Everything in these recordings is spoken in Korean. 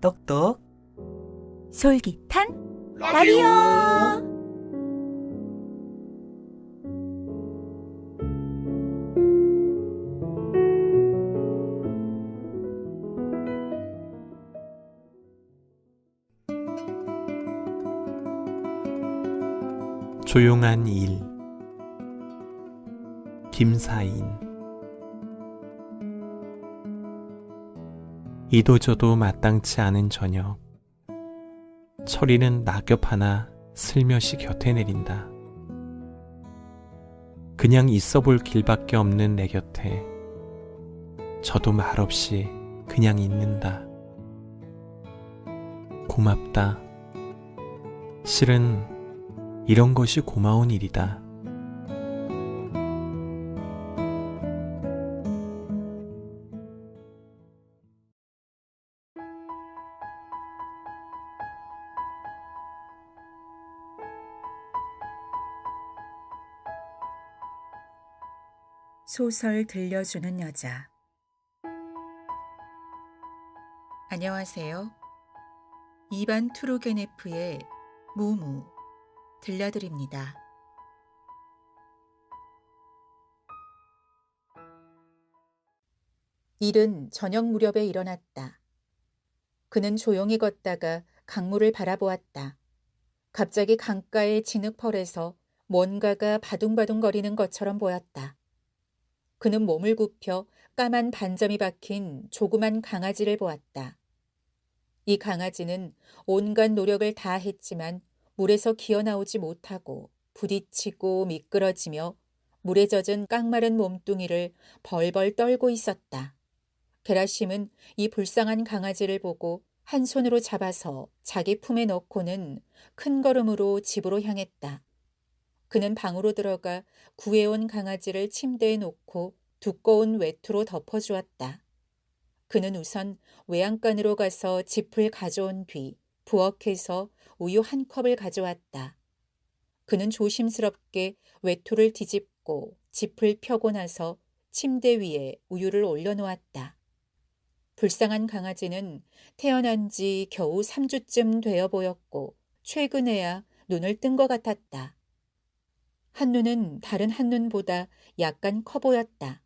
똑똑. 솔깃한 라디오. 조용한 일. 김사인 이도저도 마땅치 않은 저녁 철이는 낙엽 하나 슬며시 곁에 내린다. 그냥 있어 볼 길밖에 없는 내 곁에 저도 말없이 그냥 있는다. 고맙다. 실은 이런 것이 고마운 일이다. 소설 들려주는 여자. 안녕하세요. 이반 투르게네프의 무무 들려드립니다. 일은 저녁 무렵에 일어났다. 그는 조용히 걷다가 강물을 바라보았다. 갑자기 강가의 진흙펄에서 뭔가가 바둥바둥거리는 것처럼 보였다. 그는 몸을 굽혀 까만 반점이 박힌 조그만 강아지를 보았다. 이 강아지는 온갖 노력을 다 했지만 물에서 기어나오지 못하고 부딪히고 미끄러지며 물에 젖은 깡마른 몸뚱이를 벌벌 떨고 있었다. 게라심은 이 불쌍한 강아지를 보고 한 손으로 잡아서 자기 품에 넣고는 큰 걸음으로 집으로 향했다. 그는 방으로 들어가 구해온 강아지를 침대에 놓고 두꺼운 외투로 덮어주었다. 그는 우선 외양간으로 가서 짚을 가져온 뒤 부엌에서 우유 한 컵을 가져왔다. 그는 조심스럽게 외투를 뒤집고 짚을 펴고 나서 침대 위에 우유를 올려놓았다. 불쌍한 강아지는 태어난 지 겨우 3주쯤 되어 보였고 최근에야 눈을 뜬 것 같았다. 한눈은 다른 한눈보다 약간 커 보였다.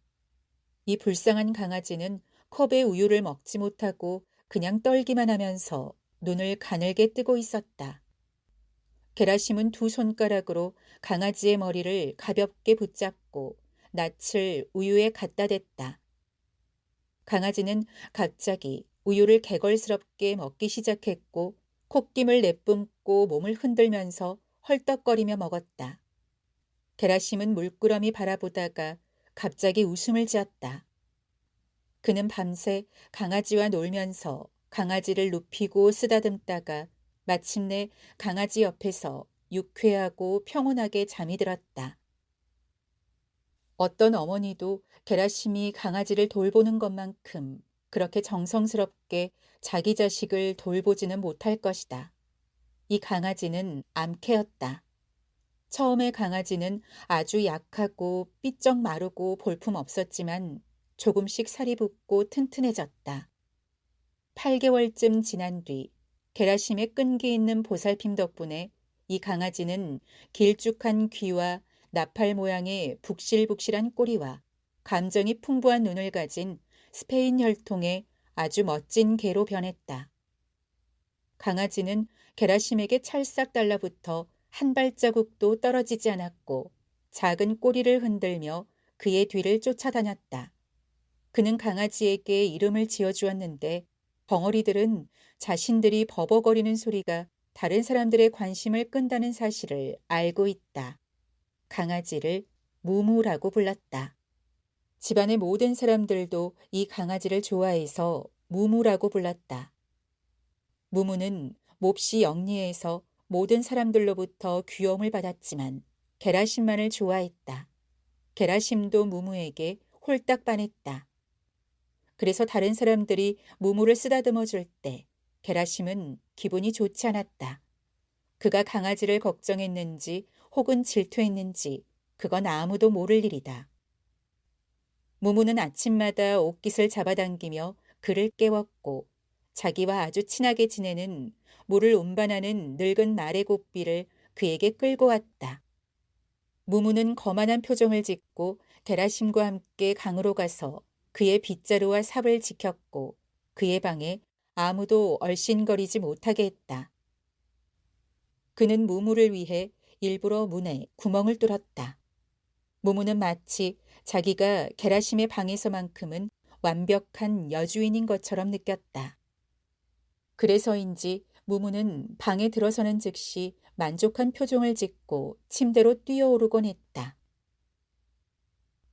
이 불쌍한 강아지는 컵의 우유를 먹지 못하고 그냥 떨기만 하면서 눈을 가늘게 뜨고 있었다. 게라심은 두 손가락으로 강아지의 머리를 가볍게 붙잡고 낯을 우유에 갖다 댔다. 강아지는 갑자기 우유를 개걸스럽게 먹기 시작했고 콧김을 내뿜고 몸을 흔들면서 헐떡거리며 먹었다. 게라심은 물끄러미 바라보다가 갑자기 웃음을 지었다. 그는 밤새 강아지와 놀면서 강아지를 눕히고 쓰다듬다가 마침내 강아지 옆에서 유쾌하고 평온하게 잠이 들었다. 어떤 어머니도 게라심이 강아지를 돌보는 것만큼 그렇게 정성스럽게 자기 자식을 돌보지는 못할 것이다. 이 강아지는 암캐였다. 처음에 강아지는 아주 약하고 삐쩍 마르고 볼품 없었지만 조금씩 살이 붙고 튼튼해졌다. 8개월쯤 지난 뒤 게라심의 끈기 있는 보살핌 덕분에 이 강아지는 길쭉한 귀와 나팔 모양의 북실북실한 꼬리와 감정이 풍부한 눈을 가진 스페인 혈통의 아주 멋진 개로 변했다. 강아지는 게라심에게 찰싹 달라붙어 한 발자국도 떨어지지 않았고 작은 꼬리를 흔들며 그의 뒤를 쫓아다녔다. 그는 강아지에게 이름을 지어주었는데 벙어리들은 자신들이 버벅거리는 소리가 다른 사람들의 관심을 끈다는 사실을 알고 있다. 강아지를 무무라고 불렀다. 집안의 모든 사람들도 이 강아지를 좋아해서 무무라고 불렀다. 무무는 몹시 영리해서 모든 사람들로부터 귀여움을 받았지만 게라심만을 좋아했다. 게라심도 무무에게 홀딱 반했다. 그래서 다른 사람들이 무무를 쓰다듬어 줄 때 게라심은 기분이 좋지 않았다. 그가 강아지를 걱정했는지 혹은 질투했는지 그건 아무도 모를 일이다. 무무는 아침마다 옷깃을 잡아당기며 그를 깨웠고 자기와 아주 친하게 지내는 물을 운반하는 늙은 말의 고삐를 그에게 끌고 왔다. 무무는 거만한 표정을 짓고 데라심과 함께 강으로 가서 그의 빗자루와 삽을 지켰고 그의 방에 아무도 얼씬거리지 못하게 했다. 그는 무무를 위해 일부러 문에 구멍을 뚫었다. 무무는 마치 자기가 게라심의 방에서만큼은 완벽한 여주인인 것처럼 느꼈다. 그래서인지 무무는 방에 들어서는 즉시 만족한 표정을 짓고 침대로 뛰어오르곤 했다.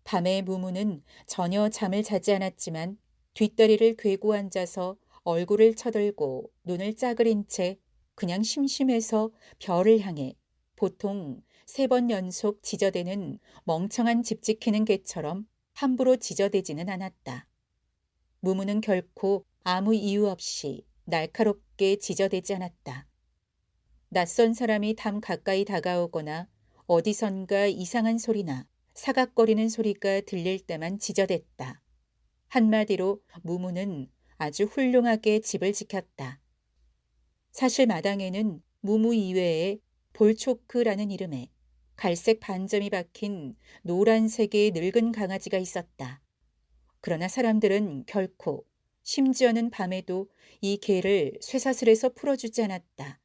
밤에 무무는 전혀 잠을 자지 않았지만 뒷다리를 괴고 앉아서 얼굴을 쳐들고 눈을 짜그린 채 그냥 심심해서 별을 향해 보통 세 번 연속 지저대는 멍청한 집 지키는 개처럼 함부로 지저대지는 않았다. 무무는 결코 아무 이유 없이 날카롭게 지저대지 않았다. 낯선 사람이 담 가까이 다가오거나 어디선가 이상한 소리나 사각거리는 소리가 들릴 때만 지저댔다. 한마디로 무무는 아주 훌륭하게 집을 지켰다. 사실 마당에는 무무 이외에 볼초크라는 이름의 갈색 반점이 박힌 노란색의 늙은 강아지가 있었다. 그러나 사람들은 결코 심지어는 밤에도 이 개를 쇠사슬에서 풀어주지 않았다.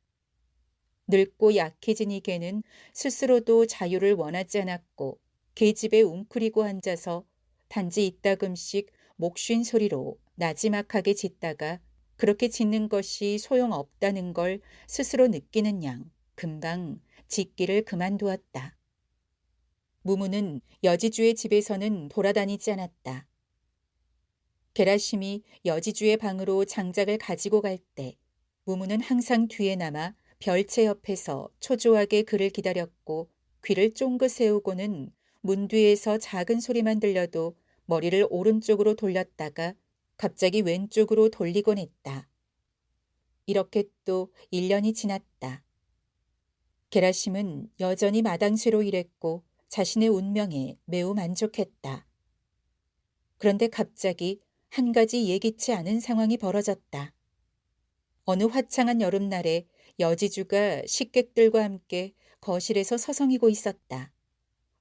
늙고 약해진 이 개는 스스로도 자유를 원하지 않았고 개집에 웅크리고 앉아서 단지 이따금씩 목쉰 소리로 나지막하게 짖다가 그렇게 짖는 것이 소용없다는 걸 스스로 느끼는 양 금방 짖기를 그만두었다. 무무는 여지주의 집에서는 돌아다니지 않았다. 게라심이 여지주의 방으로 장작을 가지고 갈 때 무무는 항상 뒤에 남아 별채 옆에서 초조하게 그를 기다렸고 귀를 쫑긋 세우고는 문 뒤에서 작은 소리만 들려도 머리를 오른쪽으로 돌렸다가 갑자기 왼쪽으로 돌리곤 했다. 이렇게 또 1년이 지났다. 게라심은 여전히 마당쇠로 일했고 자신의 운명에 매우 만족했다. 그런데 갑자기 한 가지 예기치 않은 상황이 벌어졌다. 어느 화창한 여름날에 여지주가 식객들과 함께 거실에서 서성이고 있었다.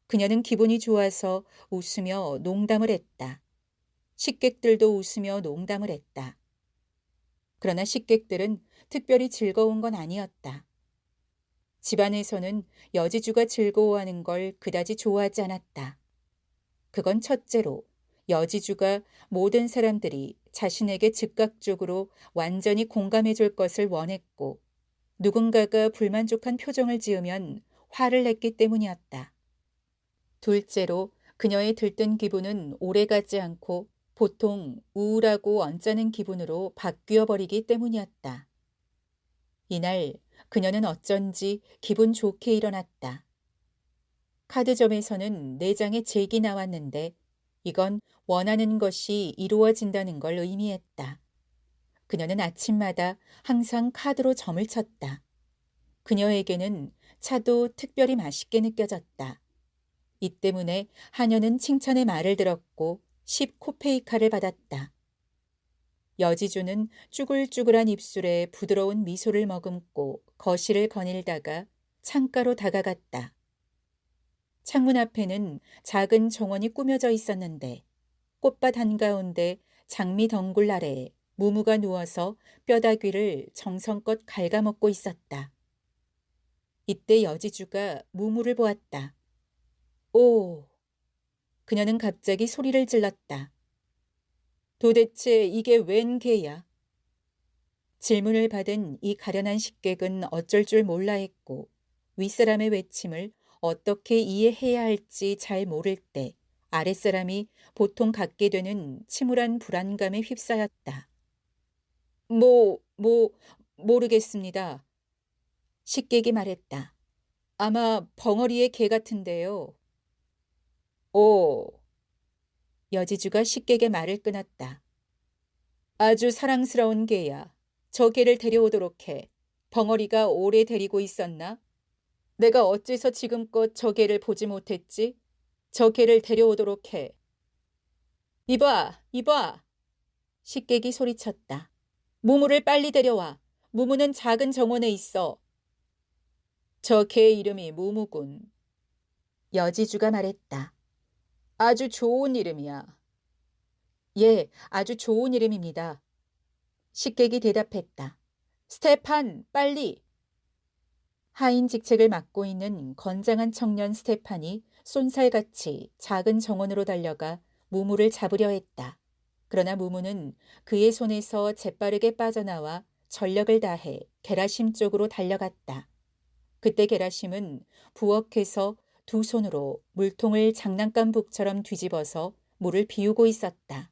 그녀는 기분이 좋아서 웃으며 농담을 했다. 식객들도 웃으며 농담을 했다. 그러나 식객들은 특별히 즐거운 건 아니었다. 집안에서는 여지주가 즐거워하는 걸 그다지 좋아하지 않았다. 그건 첫째로 여지주가 모든 사람들이 자신에게 즉각적으로 완전히 공감해 줄 것을 원했고 누군가가 불만족한 표정을 지으면 화를 냈기 때문이었다. 둘째로 그녀의 들뜬 기분은 오래가지 않고 보통 우울하고 언짢은 기분으로 바뀌어 버리기 때문이었다. 이날 그녀는 어쩐지 기분 좋게 일어났다. 카드점에서는 네 장의 잭이 나왔는데 이건 원하는 것이 이루어진다는 걸 의미했다. 그녀는 아침마다 항상 카드로 점을 쳤다. 그녀에게는 차도 특별히 맛있게 느껴졌다. 이 때문에 하녀는 칭찬의 말을 들었고 10코페이카를 받았다. 여지주는 쭈글쭈글한 입술에 부드러운 미소를 머금고 거실을 거닐다가 창가로 다가갔다. 창문 앞에는 작은 정원이 꾸며져 있었는데 꽃밭 한가운데 장미 덩굴 아래에 무무가 누워서 뼈다귀를 정성껏 갉아먹고 있었다. 이때 여지주가 무무를 보았다. 오! 그녀는 갑자기 소리를 질렀다. 도대체 이게 웬 개야? 질문을 받은 이 가련한 식객은 어쩔 줄 몰라 했고 윗사람의 외침을 어떻게 이해해야 할지 잘 모를 때 아랫사람이 보통 갖게 되는 침울한 불안감에 휩싸였다. 뭐, 뭐, 모르겠습니다. 식객이 말했다. 아마 벙어리의 개 같은데요. 오. 여지주가 식객의 말을 끊었다. 아주 사랑스러운 개야. 저 개를 데려오도록 해. 벙어리가 오래 데리고 있었나? 내가 어째서 지금껏 저 개를 보지 못했지? 저 개를 데려오도록 해. 이봐, 이봐! 식객이 소리쳤다. 무무를 빨리 데려와. 무무는 작은 정원에 있어. 저개 이름이 무무군. 여지주가 말했다. 아주 좋은 이름이야. 예, 아주 좋은 이름입니다. 식객이 대답했다. 스테판, 빨리! 하인 직책을 맡고 있는 건장한 청년 스테판이 쏜살같이 작은 정원으로 달려가 무무를 잡으려 했다. 그러나 무무는 그의 손에서 재빠르게 빠져나와 전력을 다해 게라심 쪽으로 달려갔다. 그때 게라심은 부엌에서 두 손으로 물통을 장난감 북처럼 뒤집어서 물을 비우고 있었다.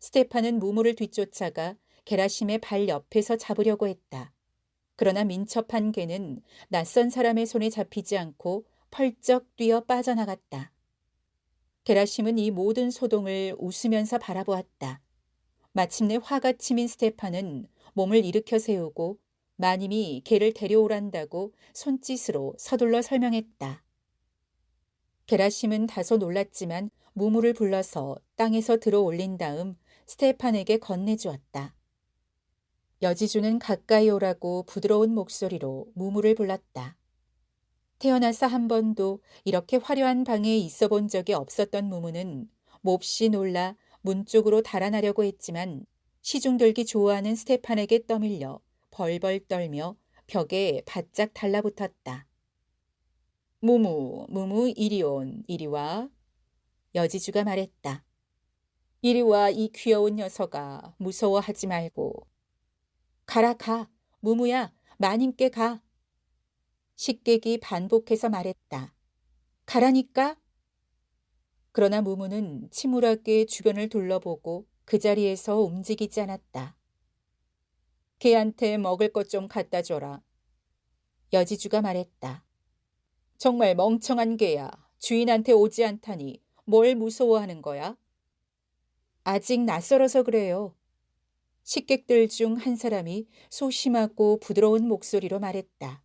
스테판은 무무를 뒤쫓아가 게라심의 발 옆에서 잡으려고 했다. 그러나 민첩한 개는 낯선 사람의 손에 잡히지 않고 펄쩍 뛰어 빠져나갔다. 게라심은 이 모든 소동을 웃으면서 바라보았다. 마침내 화가 치민 스테판은 몸을 일으켜 세우고 마님이 개를 데려오란다고 손짓으로 서둘러 설명했다. 게라심은 다소 놀랐지만 무무를 불러서 땅에서 들어 올린 다음 스테판에게 건네주었다. 여지주는 가까이 오라고 부드러운 목소리로 무무를 불렀다. 태어나서 한 번도 이렇게 화려한 방에 있어 본 적이 없었던 무무는 몹시 놀라 문 쪽으로 달아나려고 했지만 시중들기 좋아하는 스테판에게 떠밀려 벌벌 떨며 벽에 바짝 달라붙었다. 무무, 무무 이리 온, 이리 와. 여지주가 말했다. 이리 와, 이 귀여운 녀석아. 무서워하지 말고. 가라, 가. 무무야, 마님께 가. 식객이 반복해서 말했다. 가라니까? 그러나 무무는 침울하게 주변을 둘러보고 그 자리에서 움직이지 않았다. 걔한테 먹을 것 좀 갖다 줘라. 여지주가 말했다. 정말 멍청한 개야. 주인한테 오지 않다니 뭘 무서워하는 거야? 아직 낯설어서 그래요. 식객들 중 한 사람이 소심하고 부드러운 목소리로 말했다.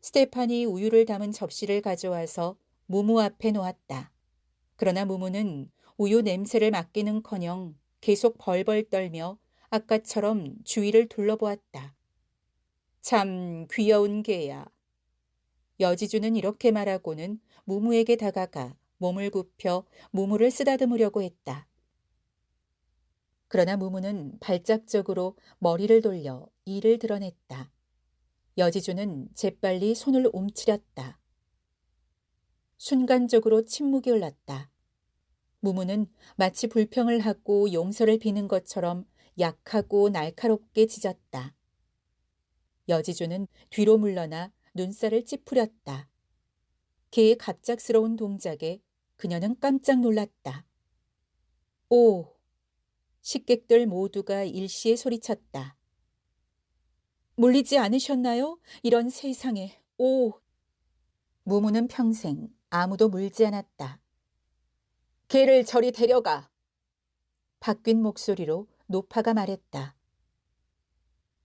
스테판이 우유를 담은 접시를 가져와서 무무 앞에 놓았다. 그러나 무무는 우유 냄새를 맡기는커녕 계속 벌벌 떨며 아까처럼 주위를 둘러보았다. 참 귀여운 개야. 여지주는 이렇게 말하고는 무무에게 다가가 몸을 굽혀 무무를 쓰다듬으려고 했다. 그러나 무무는 발작적으로 머리를 돌려 이를 드러냈다. 여지주는 재빨리 손을 움츠렸다. 순간적으로 침묵이 흘렀다. 무무는 마치 불평을 하고 용서를 비는 것처럼 약하고 날카롭게 짖었다. 여지주는 뒤로 물러나 눈살을 찌푸렸다. 개의 갑작스러운 동작에 그녀는 깜짝 놀랐다. 오! 식객들 모두가 일시에 소리쳤다. 물리지 않으셨나요? 이런 세상에. 오! 무무는 평생 아무도 물지 않았다. 개를 저리 데려가. 바뀐 목소리로 노파가 말했다.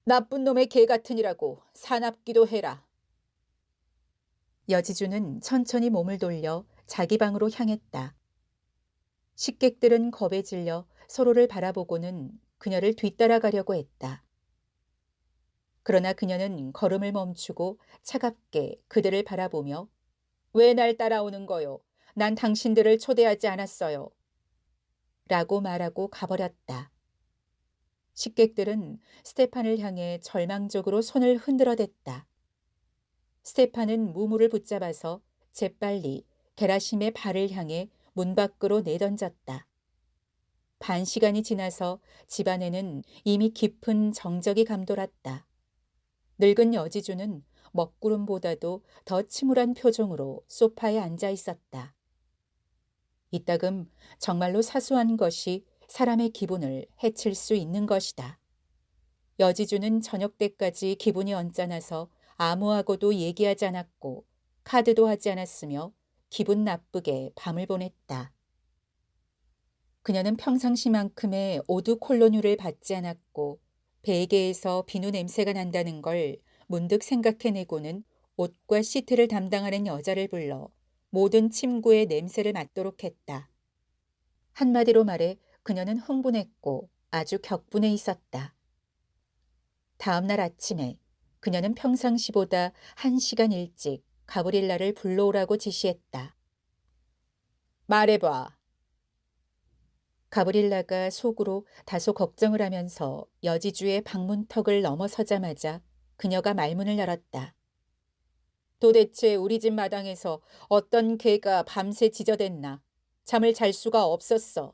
나쁜 놈의 개 같으니라고 사납기도 해라. 여지주는 천천히 몸을 돌려 자기 방으로 향했다. 식객들은 겁에 질려 서로를 바라보고는 그녀를 뒤따라가려고 했다. 그러나 그녀는 걸음을 멈추고 차갑게 그들을 바라보며 왜 날 따라오는 거요? 난 당신들을 초대하지 않았어요. 라고 말하고 가버렸다. 식객들은 스테판을 향해 절망적으로 손을 흔들어댔다. 스테판은 무무를 붙잡아서 재빨리 게라심의 발을 향해 문 밖으로 내던졌다. 반 시간이 지나서 집안에는 이미 깊은 정적이 감돌았다. 늙은 여지주는 먹구름보다도 더 침울한 표정으로 소파에 앉아 있었다. 이따금 정말로 사소한 것이 사람의 기분을 해칠 수 있는 것이다. 여지주는 저녁 때까지 기분이 언짢아서 아무하고도 얘기하지 않았고 카드도 하지 않았으며 기분 나쁘게 밤을 보냈다. 그녀는 평상시만큼의 오두 콜로뉴를 받지 않았고 베개에서 비누 냄새가 난다는 걸 문득 생각해내고는 옷과 시트를 담당하는 여자를 불러 모든 침구의 냄새를 맡도록 했다. 한마디로 말해 그녀는 흥분했고 아주 격분해 있었다. 다음 날 아침에 그녀는 평상시보다 한 시간 일찍 가브릴라를 불러오라고 지시했다. 말해봐. 가브릴라가 속으로 다소 걱정을 하면서 여지주의 방문턱을 넘어서자마자 그녀가 말문을 열었다. 도대체 우리 집 마당에서 어떤 개가 밤새 지저댔나? 잠을 잘 수가 없었어.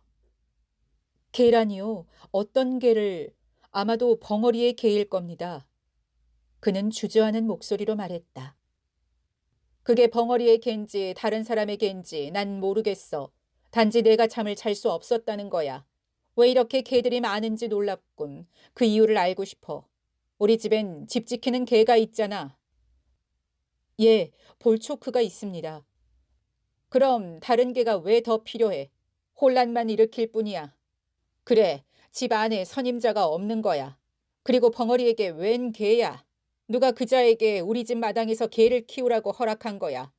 개라니요. 어떤 개를 아마도 벙어리의 개일 겁니다. 그는 주저하는 목소리로 말했다. 그게 벙어리의 개인지 다른 사람의 개인지 난 모르겠어. 단지 내가 잠을 잘 수 없었다는 거야. 왜 이렇게 개들이 많은지 놀랍군. 그 이유를 알고 싶어. 우리 집엔 집 지키는 개가 있잖아. 예, 볼초크가 있습니다. 그럼 다른 개가 왜 더 필요해? 혼란만 일으킬 뿐이야. 그래, 집 안에 선임자가 없는 거야. 그리고 벙어리에게 웬 개야? 누가 그자에게 우리 집 마당에서 개를 키우라고 허락한 거야.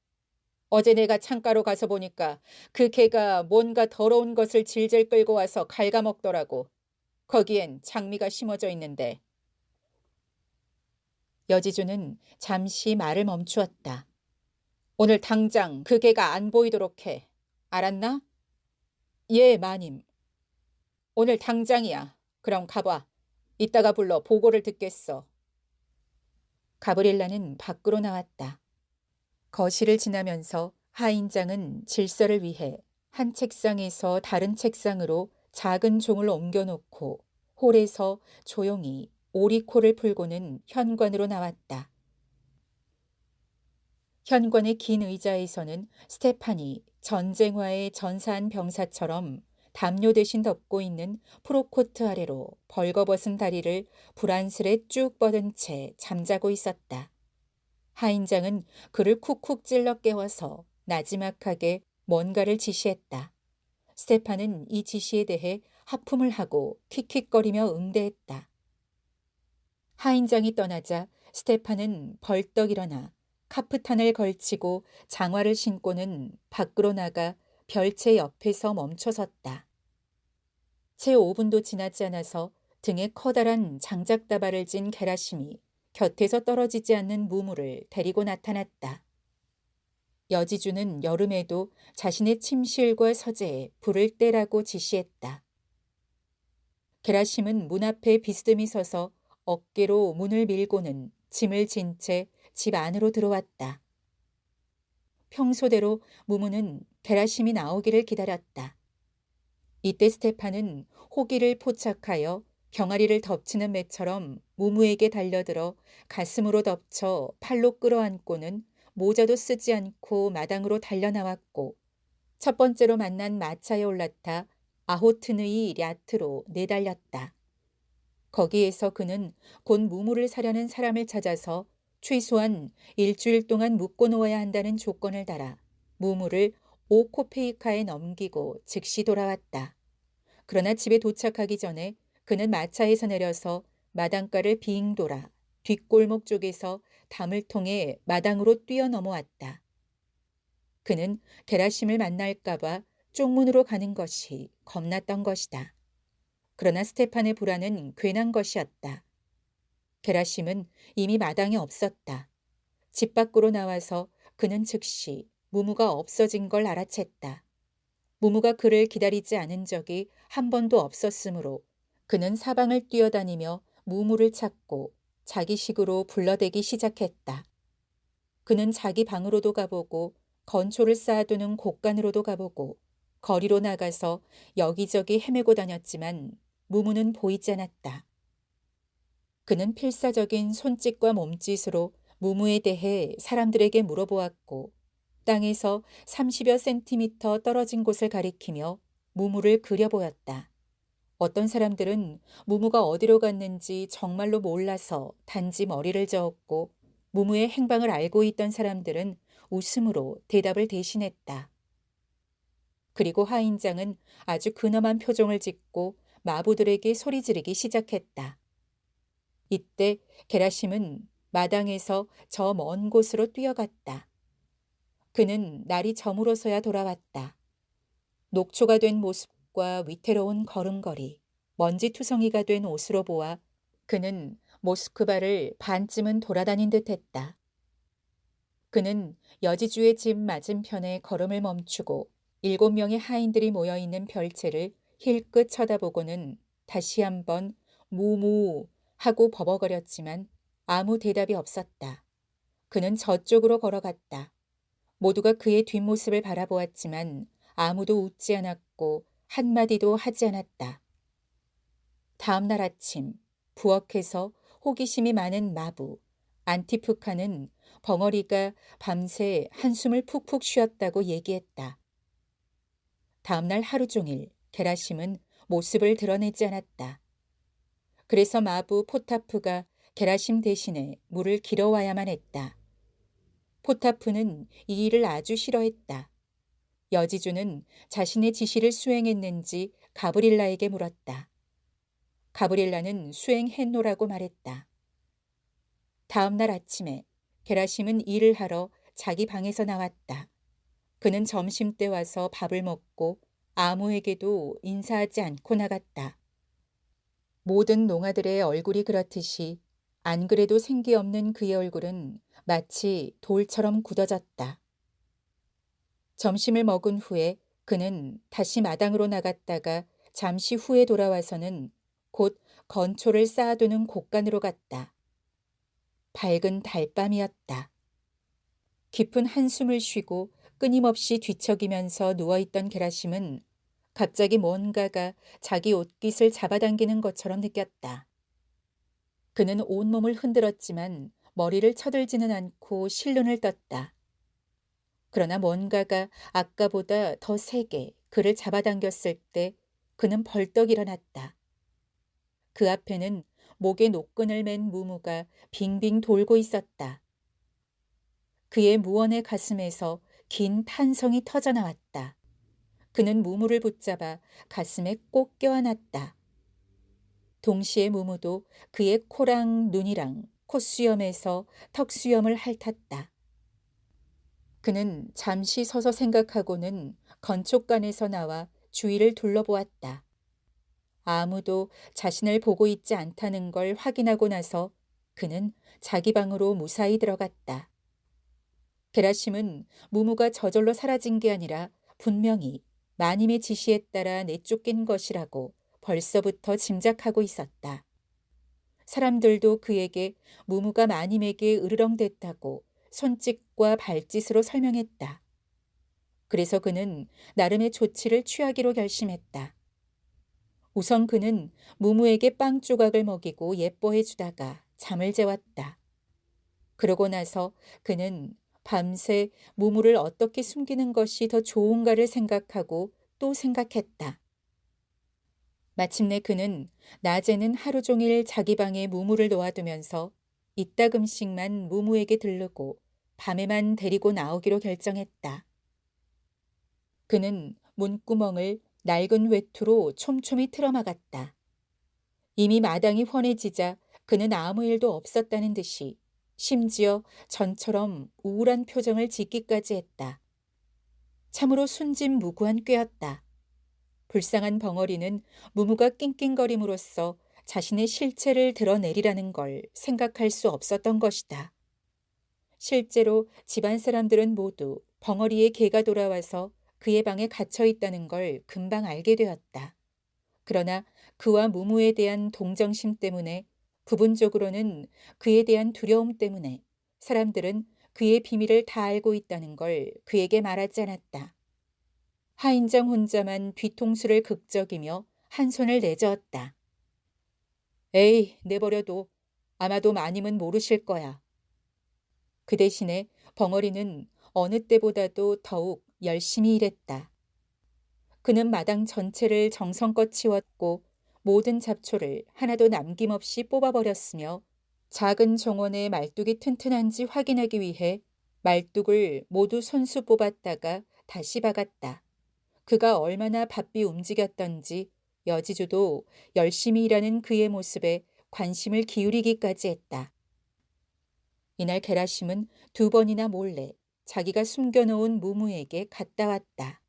어제 내가 창가로 가서 보니까 그 개가 뭔가 더러운 것을 질질 끌고 와서 갉아먹더라고. 거기엔 장미가 심어져 있는데. 여지주는 잠시 말을 멈추었다. 오늘 당장 그 개가 안 보이도록 해. 알았나? 예, 마님. 오늘 당장이야. 그럼 가봐. 이따가 불러 보고를 듣겠어. 가브릴라는 밖으로 나왔다. 거실을 지나면서 하인장은 질서를 위해 한 책상에서 다른 책상으로 작은 종을 옮겨놓고 홀에서 조용히 오리코를 풀고는 현관으로 나왔다. 현관의 긴 의자에서는 스테판이 전쟁화에 전사한 병사처럼 담요 대신 덮고 있는 프로코트 아래로 벌거벗은 다리를 불안스레 쭉 뻗은 채 잠자고 있었다. 하인장은 그를 쿡쿡 찔러 깨워서 나지막하게 뭔가를 지시했다. 스테판은 이 지시에 대해 하품을 하고 킥킥거리며 응대했다. 하인장이 떠나자 스테판은 벌떡 일어나 카프탄을 걸치고 장화를 신고는 밖으로 나가 별채 옆에서 멈춰섰다. 채 5분도 지나지 않아서 등에 커다란 장작다발을 진 게라심이 곁에서 떨어지지 않는 무물을 데리고 나타났다. 여지주는 여름에도 자신의 침실과 서재에 불을 떼라고 지시했다. 게라심은 문 앞에 비스듬히 서서 어깨로 문을 밀고는 짐을 진 채 집 안으로 들어왔다. 평소대로 무무는 게라심이 나오기를 기다렸다. 이때 스테판은 호기를 포착하여 병아리를 덮치는 매처럼 무무에게 달려들어 가슴으로 덮쳐 팔로 끌어안고는 모자도 쓰지 않고 마당으로 달려나왔고 첫 번째로 만난 마차에 올라타 아호트느이 랴트로 내달렸다. 거기에서 그는 곧 무무를 사려는 사람을 찾아서 최소한 일주일 동안 묵고 놓아야 한다는 조건을 달아 무무를 오코페이카에 넘기고 즉시 돌아왔다. 그러나 집에 도착하기 전에 그는 마차에서 내려서 마당가를 빙 돌아 뒷골목 쪽에서 담을 통해 마당으로 뛰어 넘어왔다. 그는 게라심을 만날까봐 쪽문으로 가는 것이 겁났던 것이다. 그러나 스테판의 불안은 괜한 것이었다. 게라심은 이미 마당에 없었다. 집 밖으로 나와서 그는 즉시 무무가 없어진 걸 알아챘다. 무무가 그를 기다리지 않은 적이 한 번도 없었으므로 그는 사방을 뛰어다니며 무무를 찾고 자기식으로 불러대기 시작했다. 그는 자기 방으로도 가보고 건초를 쌓아두는 곳간으로도 가보고 거리로 나가서 여기저기 헤매고 다녔지만 무무는 보이지 않았다. 그는 필사적인 손짓과 몸짓으로 무무에 대해 사람들에게 물어보았고 땅에서 30여 센티미터 떨어진 곳을 가리키며 무무를 그려보였다. 어떤 사람들은 무무가 어디로 갔는지 정말로 몰라서 단지 머리를 저었고 무무의 행방을 알고 있던 사람들은 웃음으로 대답을 대신했다. 그리고 하인장은 아주 근엄한 표정을 짓고 마부들에게 소리 지르기 시작했다. 이때 게라심은 마당에서 저 먼 곳으로 뛰어갔다. 그는 날이 저물어서야 돌아왔다. 녹초가 된 모습 과 위태로운 걸음걸이, 먼지투성이가 된 옷으로 보아 그는 모스크바를 반쯤은 돌아다닌 듯했다. 그는 여지주의 집 맞은편에 걸음을 멈추고 일곱 명의 하인들이 모여 있는 별채를 힐끗 쳐다보고는 다시 한번 무무 하고 버벅거렸지만 아무 대답이 없었다. 그는 저쪽으로 걸어갔다. 모두가 그의 뒷모습을 바라보았지만 아무도 웃지 않았고 한마디도 하지 않았다. 다음 날 아침 부엌에서 호기심이 많은 마부 안티프카는 벙어리가 밤새 한숨을 푹푹 쉬었다고 얘기했다. 다음 날 하루 종일 게라심은 모습을 드러내지 않았다. 그래서 마부 포타프가 게라심 대신에 물을 길어와야만 했다. 포타프는 이 일을 아주 싫어했다. 여지주는 자신의 지시를 수행했는지 가브릴라에게 물었다. 가브릴라는 수행했노라고 말했다. 다음 날 아침에 게라심은 일을 하러 자기 방에서 나왔다. 그는 점심때 와서 밥을 먹고 아무에게도 인사하지 않고 나갔다. 모든 농아들의 얼굴이 그렇듯이 안 그래도 생기 없는 그의 얼굴은 마치 돌처럼 굳어졌다. 점심을 먹은 후에 그는 다시 마당으로 나갔다가 잠시 후에 돌아와서는 곧 건초를 쌓아두는 곳간으로 갔다. 밝은 달밤이었다. 깊은 한숨을 쉬고 끊임없이 뒤척이면서 누워있던 게라심은 갑자기 뭔가가 자기 옷깃을 잡아당기는 것처럼 느꼈다. 그는 온몸을 흔들었지만 머리를 쳐들지는 않고 실눈을 떴다. 그러나 뭔가가 아까보다 더 세게 그를 잡아당겼을 때 그는 벌떡 일어났다. 그 앞에는 목에 노끈을 맨 무무가 빙빙 돌고 있었다. 그의 무언의 가슴에서 긴 탄성이 터져 나왔다. 그는 무무를 붙잡아 가슴에 꼭 껴안았다. 동시에 무무도 그의 코랑 눈이랑 콧수염에서 턱수염을 핥았다. 그는 잠시 서서 생각하고는 건촉관에서 나와 주위를 둘러보았다. 아무도 자신을 보고 있지 않다는 걸 확인하고 나서 그는 자기 방으로 무사히 들어갔다. 게라심은 무무가 저절로 사라진 게 아니라 분명히 마님의 지시에 따라 내쫓긴 것이라고 벌써부터 짐작하고 있었다. 사람들도 그에게 무무가 마님에게 으르렁댔다고 손짓과 발짓으로 설명했다. 그래서 그는 나름의 조치를 취하기로 결심했다. 우선 그는 무무에게 빵 조각을 먹이고 예뻐해 주다가 잠을 재웠다. 그러고 나서 그는 밤새 무무를 어떻게 숨기는 것이 더 좋은가를 생각하고 또 생각했다. 마침내 그는 낮에는 하루 종일 자기 방에 무무를 놓아두면서 이따금씩만 무무에게 들르고 밤에만 데리고 나오기로 결정했다. 그는 문구멍을 낡은 외투로 촘촘히 틀어막았다. 이미 마당이 훤해지자 그는 아무 일도 없었다는 듯이 심지어 전처럼 우울한 표정을 짓기까지 했다. 참으로 순진무구한 꾀였다. 불쌍한 벙어리는 무무가 낑낑거림으로써 자신의 실체를 드러내리라는 걸 생각할 수 없었던 것이다. 실제로 집안 사람들은 모두 벙어리의 개가 돌아와서 그의 방에 갇혀 있다는 걸 금방 알게 되었다. 그러나 그와 무무에 대한 동정심 때문에 부분적으로는 그에 대한 두려움 때문에 사람들은 그의 비밀을 다 알고 있다는 걸 그에게 말하지 않았다. 하인장 혼자만 뒤통수를 극적이며 한 손을 내저었다. 에이, 내버려도 아마도 마님은 모르실 거야. 그 대신에 벙어리는 어느 때보다도 더욱 열심히 일했다. 그는 마당 전체를 정성껏 치웠고 모든 잡초를 하나도 남김없이 뽑아버렸으며 작은 정원의 말뚝이 튼튼한지 확인하기 위해 말뚝을 모두 손수 뽑았다가 다시 박았다. 그가 얼마나 바삐 움직였던지 여지주도 열심히 일하는 그의 모습에 관심을 기울이기까지 했다. 이날 게라심은 두 번이나 몰래 자기가 숨겨놓은 무무에게 갔다 왔다.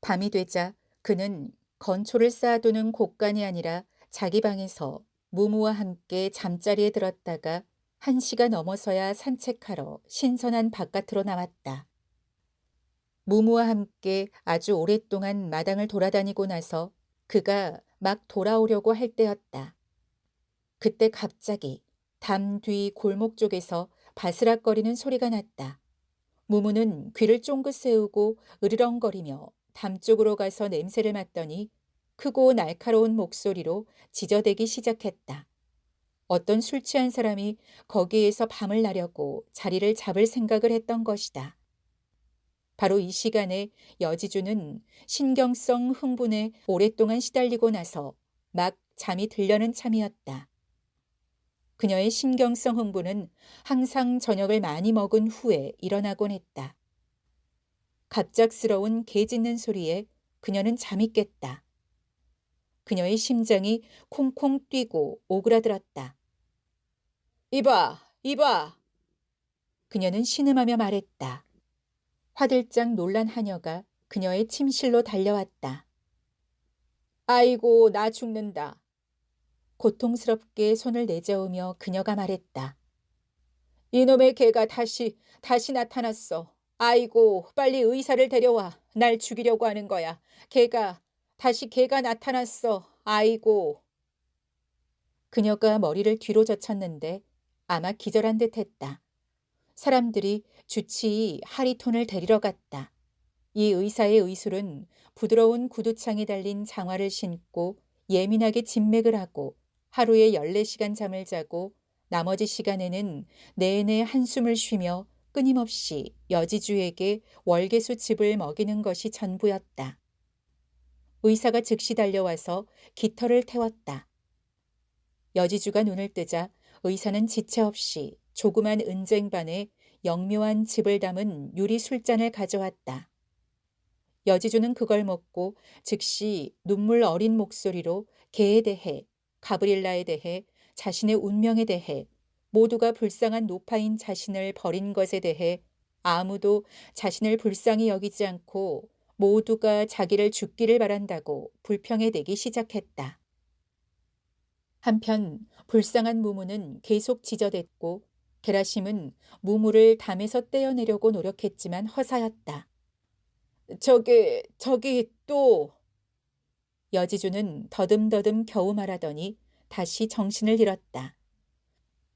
밤이 되자 그는 건초를 쌓아두는 곳간이 아니라 자기 방에서 무무와 함께 잠자리에 들었다가 한 시가 넘어서야 산책하러 신선한 바깥으로 나왔다. 무무와 함께 아주 오랫동안 마당을 돌아다니고 나서 그가 막 돌아오려고 할 때였다. 그때 갑자기 담 뒤 골목 쪽에서 바스락거리는 소리가 났다. 무무는 귀를 쫑긋 세우고 으르렁거리며 담 쪽으로 가서 냄새를 맡더니 크고 날카로운 목소리로 지저대기 시작했다. 어떤 술 취한 사람이 거기에서 밤을 나려고 자리를 잡을 생각을 했던 것이다. 바로 이 시간에 여지주는 신경성 흥분에 오랫동안 시달리고 나서 막 잠이 들려는 참이었다. 그녀의 신경성 흥분은 항상 저녁을 많이 먹은 후에 일어나곤 했다. 갑작스러운 개 짖는 소리에 그녀는 잠이 깼다. 그녀의 심장이 콩콩 뛰고 오그라들었다. 이봐, 이봐. 그녀는 신음하며 말했다. 화들짝 놀란 하녀가 그녀의 침실로 달려왔다. 아이고, 나 죽는다. 고통스럽게 손을 내저으며 그녀가 말했다. 이놈의 개가 다시, 다시 나타났어. 아이고, 빨리 의사를 데려와. 날 죽이려고 하는 거야. 개가, 다시 개가 나타났어. 아이고. 그녀가 머리를 뒤로 젖혔는데 아마 기절한 듯 했다. 사람들이 주치의 하리톤을 데리러 갔다. 이 의사의 의술은 부드러운 구두창이 달린 장화를 신고 예민하게 진맥을 하고 하루에 14시간 잠을 자고 나머지 시간에는 내내 한숨을 쉬며 끊임없이 여지주에게 월계수 즙을 먹이는 것이 전부였다. 의사가 즉시 달려와서 깃털을 태웠다. 여지주가 눈을 뜨자 의사는 지체 없이 조그만 은쟁반에 영묘한 즙을 담은 유리 술잔을 가져왔다. 여지주는 그걸 먹고 즉시 눈물 어린 목소리로 개에 대해, 가브릴라에 대해, 자신의 운명에 대해, 모두가 불쌍한 노파인 자신을 버린 것에 대해 아무도 자신을 불쌍히 여기지 않고 모두가 자기를 죽기를 바란다고 불평해대기 시작했다. 한편 불쌍한 무무는 계속 지저댔고 게라심은 무무를 담에서 떼어내려고 노력했지만 허사였다. 저기, 저기 또... 여지주는 더듬더듬 겨우 말하더니 다시 정신을 잃었다.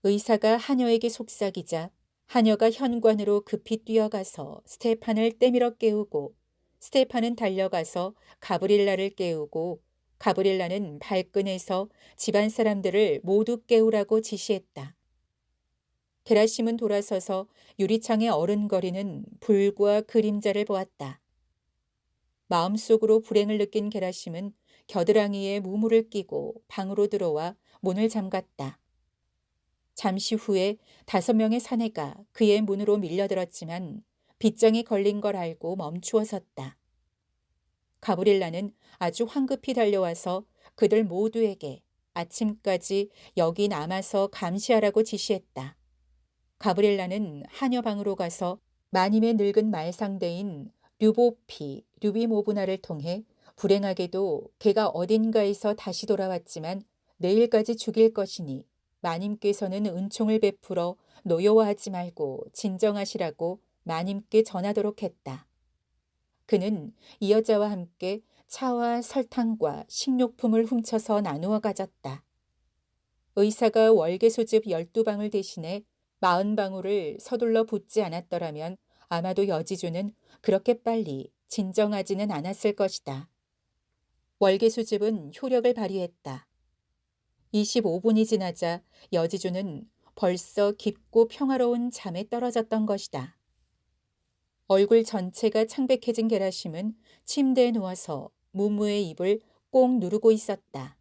의사가 하녀에게 속삭이자 하녀가 현관으로 급히 뛰어가서 스테판을 떼밀어 깨우고 스테판은 달려가서 가브릴라를 깨우고 가브릴라는 발끈해서 집안 사람들을 모두 깨우라고 지시했다. 게라심은 돌아서서 유리창에 어른거리는 불과 그림자를 보았다. 마음속으로 불행을 느낀 게라심은 겨드랑이에 무물을 끼고 방으로 들어와 문을 잠갔다. 잠시 후에 다섯 명의 사내가 그의 문으로 밀려들었지만 빗장이 걸린 걸 알고 멈추어 섰다. 가브릴라는 아주 황급히 달려와서 그들 모두에게 아침까지 여기 남아서 감시하라고 지시했다. 가브릴라는 하녀방으로 가서 마님의 늙은 말상대인 류보피, 류비모브나를 통해 불행하게도 걔가 어딘가에서 다시 돌아왔지만 내일까지 죽일 것이니 마님께서는 은총을 베풀어 노여워하지 말고 진정하시라고 마님께 전하도록 했다. 그는 이 여자와 함께 차와 설탕과 식료품을 훔쳐서 나누어 가졌다. 의사가 월계소집 12방울 대신에 40방울을 서둘러 붓지 않았더라면 아마도 여지주는 그렇게 빨리 진정하지는 않았을 것이다. 월계수집은 효력을 발휘했다. 25분이 지나자 여지주는 벌써 깊고 평화로운 잠에 떨어졌던 것이다. 얼굴 전체가 창백해진 게라심은 침대에 누워서 무무의 입을 꼭 누르고 있었다.